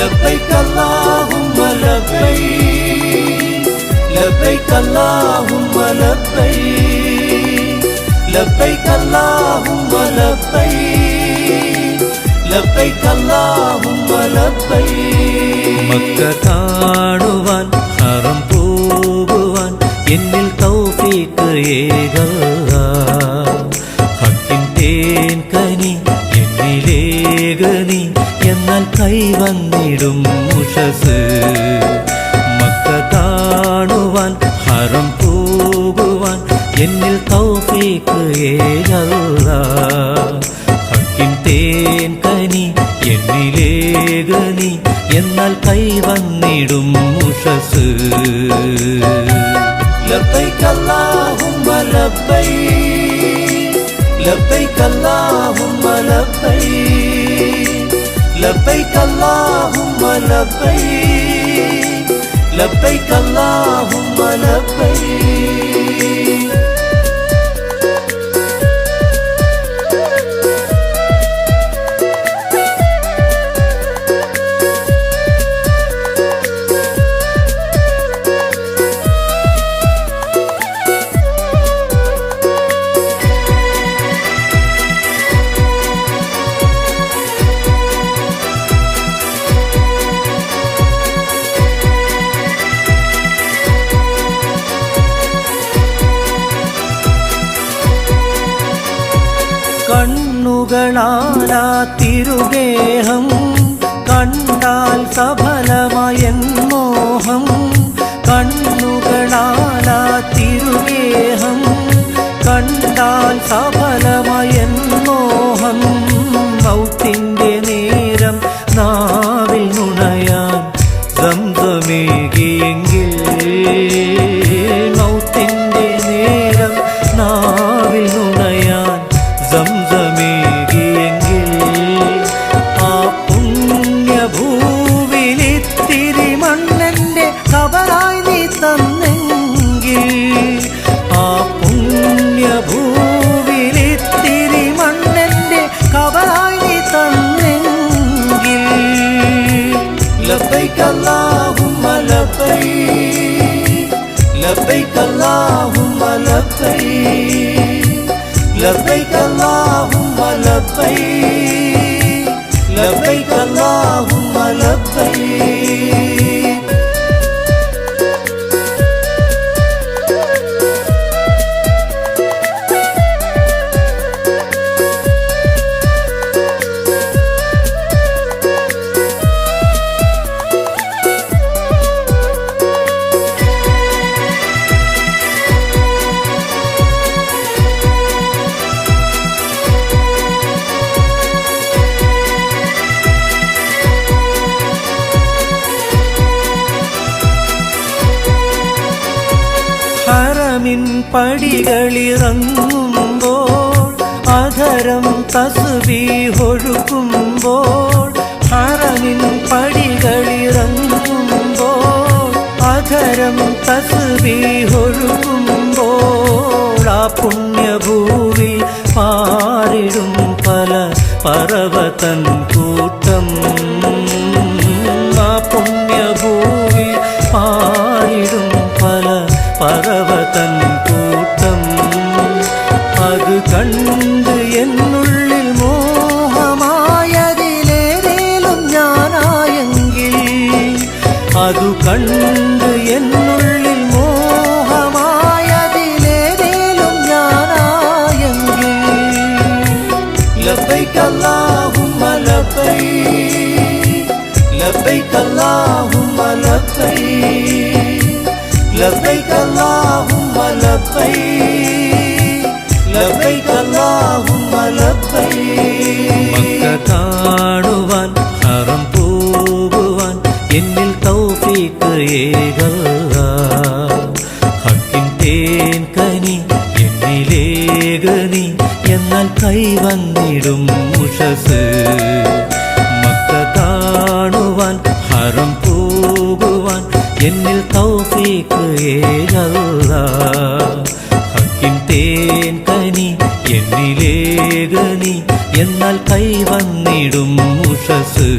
لبيك اللهم لبيك لبيك اللهم لبيك لبيك اللهم لبيك لبيك اللهم لبيك Mecca കാണുവാൻ ഹറം പോകുവാൻ എന്നെ എന്നിലേകനി എന്നാൽ കൈവന്നിടും ഉഷസ് മക്ക കാണുവാൻ ഹറം പോകുവാൻ എന്നിൽ തൗഫീക്ക് ഏകല്ല ഹക്കിൻ തേൻ കനി എന്നിലേകനി എന്നാൽ കൈവന്നിടും ഉഷസ് لبيك اللهم لبيك لبيك اللهم لبيك لبيك اللهم لبيك لبيك اللهم لبيك കണ്ണുകളാലാ തിരുദേഹം കണ്ടാൽ സഫലമായ മോഹം. കണ്ണുകളാലാ തിരുദേഹം കണ്ടാൽ സഫലമായ കണ്ണന്റെ കവറായി നീ തന്നെങ്കിൽ ആ പുണ്യഭൂവിലിത്തിരി മണ്ണന്റെ കവറായി നീ തന്നെങ്കിൽ. ലബൈക്കല്ലാഹുമ്മ ലബൈ ലബൈക്കല്ലാഹുമ്മ ലബൈ ലബൈക്കല്ലാഹുമ്മ ലബൈ. ഹറമിൻ പടികളിറങ്ങുമ്പോൾ അധരം തസ്ബീഹൊഴുക്കുമ്പോൾ ഹറമിൻ പടികളിറങ്ങുമ്പോൾ അധരം തസ്ബീഹൊഴുക്കുമ്പോൾ ആ പുണ്യഭൂവി പാറിടും പല പർവതൻ கண்டு என்னுள்ளில் மோகமாயதிலேதேலும் ஞானாயங்கே. லப்பை கல்லாகும் லப்பை லப்பை கல்லாகும் லப்பை லப்பை கல்லாகும் லப்பை லப்பை கல்லாகும் லப்பை എന്നാൽ കൈവന്നിടും ഉഷസ് മക്ക കാണുവാൻ ഹറം പോകുവാൻ എന്നിൽ തൗഫീക്ക് ഏകല്ല ഹക്കിൻ തേൻ കനി എന്നിലേകനി എന്നാൽ കൈവന്നിടും ഉഷസ്